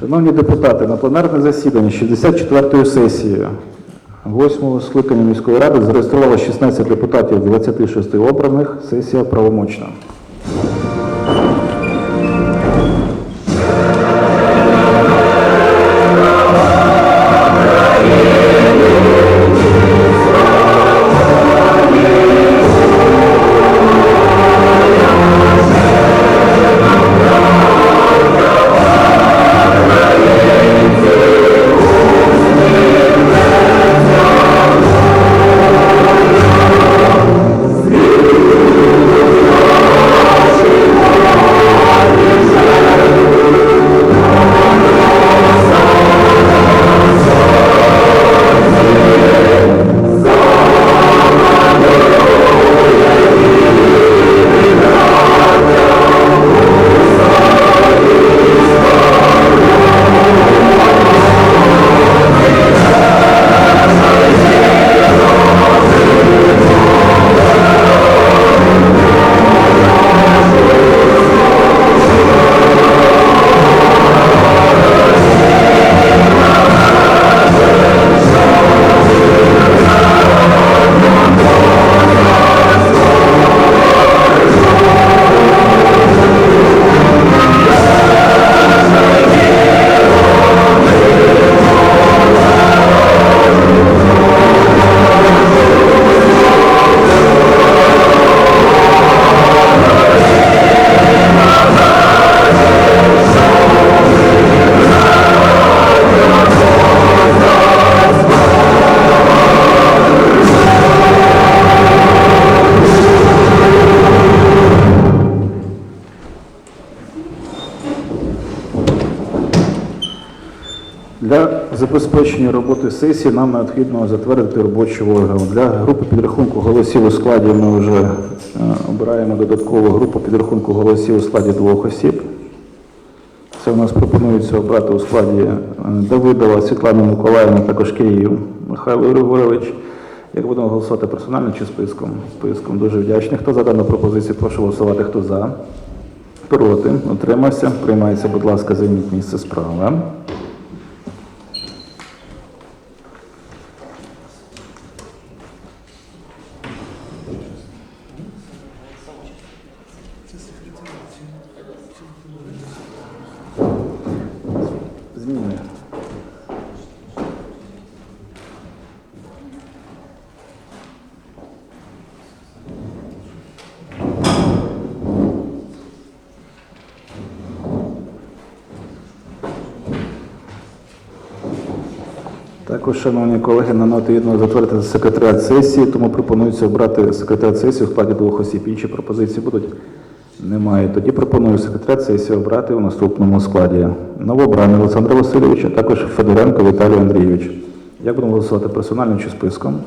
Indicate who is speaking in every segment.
Speaker 1: Шановні депутати, на пленарне засідання 64-ї сесії 8-го скликання міської ради зареєструвало 16 депутатів 26 обраних. Сесія правомочна. Для забезпечення роботи сесії нам необхідно затвердити робочу орган. Для групи підрахунку голосів у складі ми вже е, обираємо додаткову групу підрахунку голосів у складі двох осіб. Це у нас пропонується обрати у складі е, Давидова Світлана Миколаївна, також Київ Михайло Григорович. Як будемо голосувати персонально чи списком? Списком. Дуже вдячний. Хто за дану пропозицію, прошу голосувати. Хто за? Проти. Утримався. Приймається, будь ласка, займіть місце справа. Також, шановні колеги, на необхідно затвердити секретаріат сесії, тому пропонується обрати секретаріат сесії у складі двох осіб. Інші пропозиції будуть? Немає. Тоді пропоную секретаріат сесії обрати у наступному складі. Новобраний Олександра Васильовича, також Федоренко Віталій Андрійович. Як будемо голосувати персонально чи списком?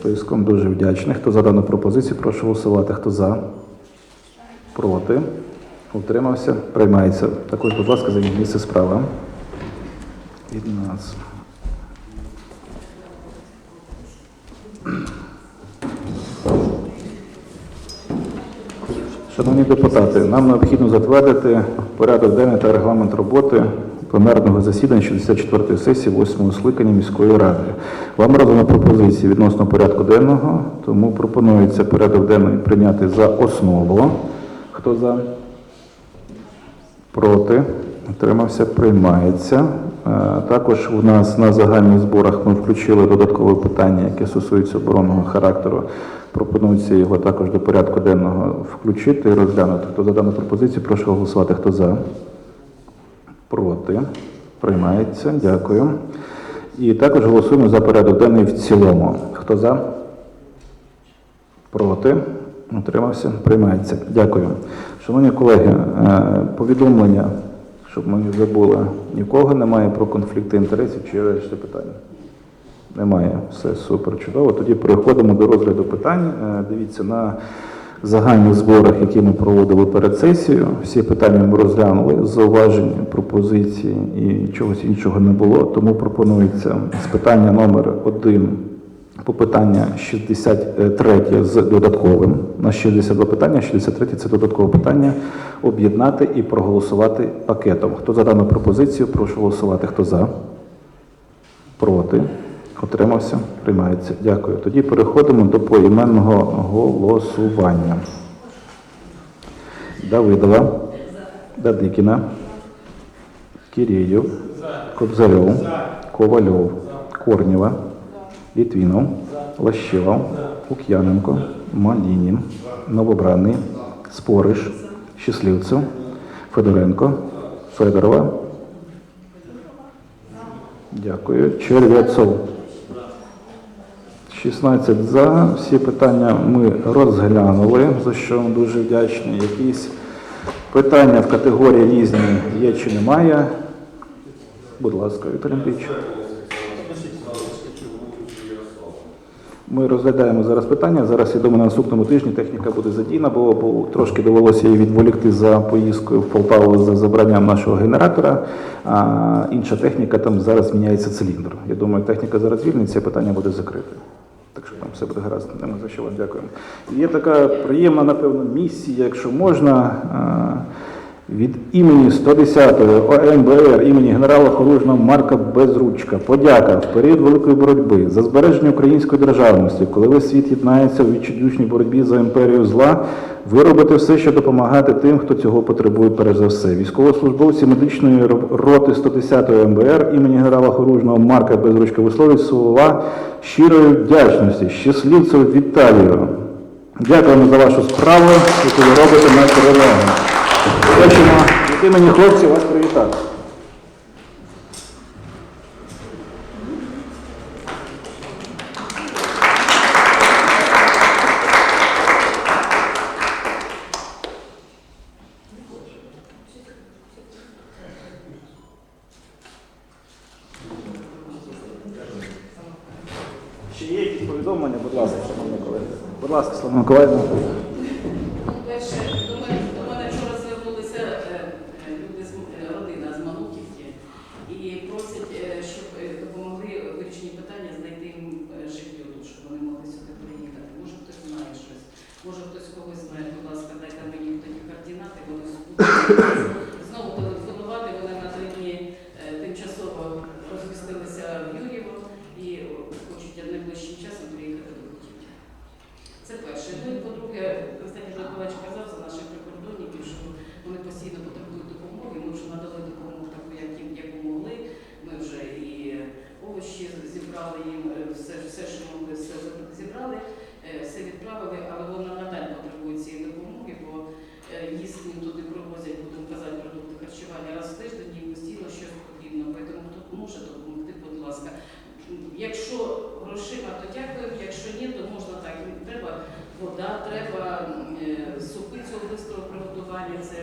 Speaker 1: Списком дуже вдячний. Хто за дану пропозицію, прошу голосувати. Хто за? Проти? Утримався? Приймається. Також, будь ласка, займіть місце справа. Від нас. Шановні депутати, нам необхідно затвердити порядок денний та регламент роботи пленарного засідання 64-ї сесії 8-го скликання міської ради. Вам роздано пропозиції відносно порядку денного, тому пропонується порядок денний прийняти за основу. Хто за? Проти? Утримався, приймається. Е, Також у нас на загальних зборах ми включили додаткове питання, яке стосується оборонного характеру. Пропонується його також до порядку денного включити і розглянути. Хто за дану пропозицію, прошу голосувати. Хто за? Проти? Приймається. Дякую. І також голосуємо за порядок денний в цілому. Хто за? Проти? Утримався? Приймається. Дякую. Шановні колеги, е, повідомлення, щоб ми не забули, нікого немає про конфлікти інтересів чи ще питання? Немає. Все супер чудово. Тоді переходимо до розгляду питань. Е, Дивіться на загальних зборах, які ми проводили перед сесією. Всі питання ми розглянули, зауважень, пропозиції і чогось іншого не було. Тому пропонується з питання номер 1 по питання 63 з додатковим. На 62 питання, 63 це додаткове питання. Об'єднати і проголосувати пакетом. Хто за дану пропозицію, прошу голосувати. Хто за? Проти? Утримався? Приймається. Дякую. Тоді переходимо до поіменного голосування. Давидова, Дадикіна, Кирєєв, Кобзарьов, Ковальов, Корнєва, Літвінов, Лащев, Лук'яненко, Малінін, Новобранний, Спориш, Щасливцев, Федоренко, Федорова. Дякую. Черв'яцов. 16 за. Всі питання ми розглянули, за що дуже вдячні. Якісь питання в категорії різні є чи немає? Будь ласка, Віктор Андрійович. Ми розглядаємо зараз питання. Зараз, я думаю, на наступному тижні техніка буде задіяна, бо, бо трошки довелося її відволікти за поїздкою в Полтаву за забранням нашого генератора. А інша техніка там зараз міняється циліндр. Я думаю, техніка зараз звільниться, питання буде закрите. Так що там все буде гаразд. Нема за що вам дякуємо. Є така приємна, напевно, місія, якщо можна. Від імені 110-ї ОМБР імені генерала Хоружного Марка Безручка подяка в період великої боротьби за збереження української державності, коли весь світ єднається у відчайдушній боротьбі за імперію зла, ви робите все, щоб допомагати тим, хто цього потребує перш за все. Військовослужбовці медичної ро- роти 110-ї МБР імені генерала Хоружного Марка Безручка висловлюють слова щирої вдячності, щасливцю Віталію. Дякуємо за вашу справу, яку ви робите на перемогу. Хочемо від імені хлопців вас привітати. Ще є якісь повідомлення, будь ласка, шановні колеги. Будь ласка, Слава Миколаївна.
Speaker 2: Просять, е, щоб е, допомогли вирішенні питання знайти їм е, житло щоб вони могли сюди приїхати. Може хтось знає щось, може хтось когось знає, будь ласка, дайте мені тоді координати, вони будуть знову телефонувати. Вони на три дні е, тимчасово розмістилися в Юрєво і хочуть найближчим часом приїхати до Бутівки. Це перше. Ну і по-друге, Константин Жакович казав за наших прикордонників, що вони постійно потребують допомоги. Ми вже надали допомогу таку, як їм яку могли. Ми вже і овочі зібрали їм, е, все, все що могли, все зібрали, е, все відправили, але вони надалі потребують цієї допомоги, бо е, їсти їм туди привозять, будемо казати, продукти харчування раз в тиждень, їм постійно щось потрібно. Тому хто може допомогти, будь ласка. Якщо грошима, то дякуємо, якщо ні, то можна так. Їм Треба вода, треба м, е, супи цього приготування, це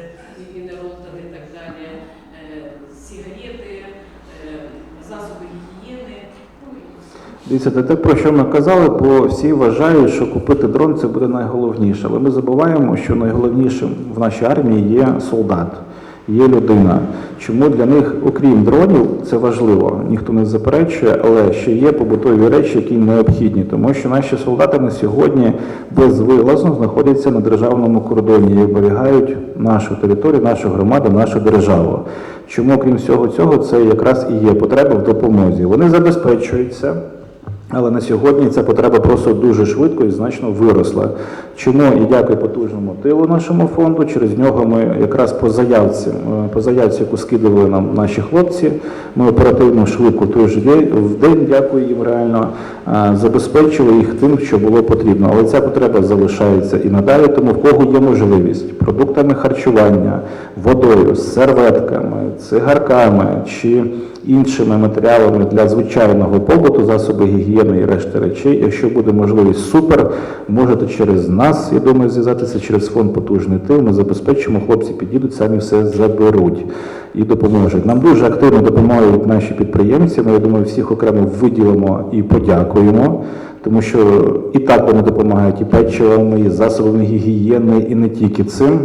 Speaker 2: мінеролтани і так далі, е, сигарети, е, засоби гігієни. Ну.
Speaker 1: Дивіться, те, про що ми казали, бо всі вважають, що купити дрон це буде найголовніше. Але ми забуваємо, що найголовнішим в нашій армії є солдат, є людина. Чому для них, окрім дронів, це важливо, ніхто не заперечує, але ще є побутові речі, які необхідні, тому що наші солдати на сьогодні безвилазно знаходяться на державному кордоні і оберігають нашу територію, нашу громаду, нашу державу. Чому, крім всього цього, це якраз і є потреба в допомозі. Вони забезпечуються. Але на сьогодні ця потреба просто дуже швидко і значно виросла. Чому і дякую потужному тилу нашому фонду. Через нього ми якраз по заявці, е, по заявці, яку скидували нам наші хлопці, ми оперативно швидко той же в день, дякую їм реально, е, забезпечили їх тим, що було потрібно. Але ця потреба залишається і надалі, тому в кого є можливість продуктами харчування, водою, серветками, цигарками чи іншими матеріалами для звичайного побуту, засоби гігієни і решти речей. Якщо буде можливість, супер, можете через нас, я думаю, зв'язатися через фонд потужний тил. Ми забезпечимо, хлопці підійдуть, самі все заберуть і допоможуть. Нам дуже активно допомагають наші підприємці. Ми, я думаю, всіх окремо виділимо і подякуємо. Тому що і так вони допомагають і печивами, і засобами гігієни, і не тільки цим.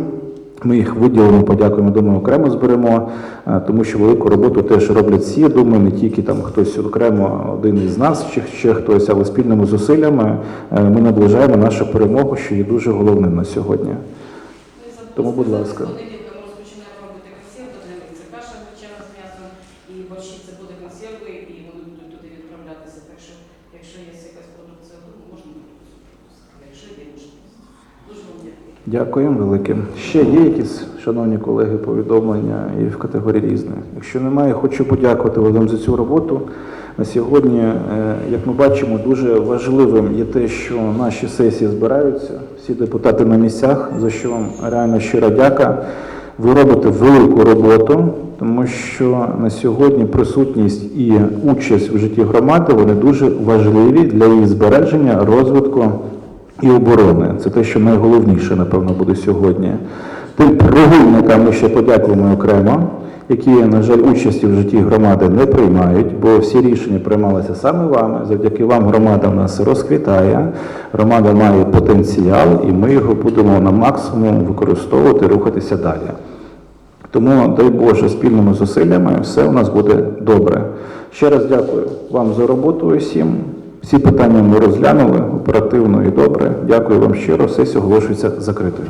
Speaker 1: Ми їх виділимо, подякуємо, думаю, окремо зберемо, е, тому що велику роботу теж роблять всі. Думаю, не тільки там хтось окремо, один із нас чи ще хтось, але спільними зусиллями е, ми наближаємо нашу перемогу, що є дуже головним на сьогодні. Тому, будь ласка.
Speaker 2: З понеділка ми розпочинаємо робити консерви, це каша гречана з м'ясом, і борщі це буде консерви, і вони будуть туди відправлятися. Так що, якщо є якась продукція, то можна буде запустити. Якщо є можливість. Дуже вам дякую.
Speaker 1: Дякуємо велике. Ще є якісь, шановні колеги, повідомлення і в категорії різне. Якщо немає, хочу подякувати вам за цю роботу. На сьогодні, е, як ми бачимо, дуже важливим є те, що наші сесії збираються, всі депутати на місцях, за що вам реально щира дяка. Ви робите велику роботу, тому що на сьогодні присутність і участь в житті громади вони дуже важливі для її збереження, розвитку і оборони. Це те, що найголовніше, напевно, буде сьогодні. Тим прогульникам ми ще подякуємо окремо, які, на жаль, участі в житті громади не приймають, бо всі рішення приймалися саме вами. Завдяки вам громада в нас розквітає, громада має потенціал, і ми його будемо на максимум використовувати, рухатися далі. Тому, дай Боже, спільними зусиллями все у нас буде добре. Ще раз дякую вам за роботу усім. Всі питання ми розглянули оперативно і добре. Дякую вам щиро. Сесія оголошується закритою.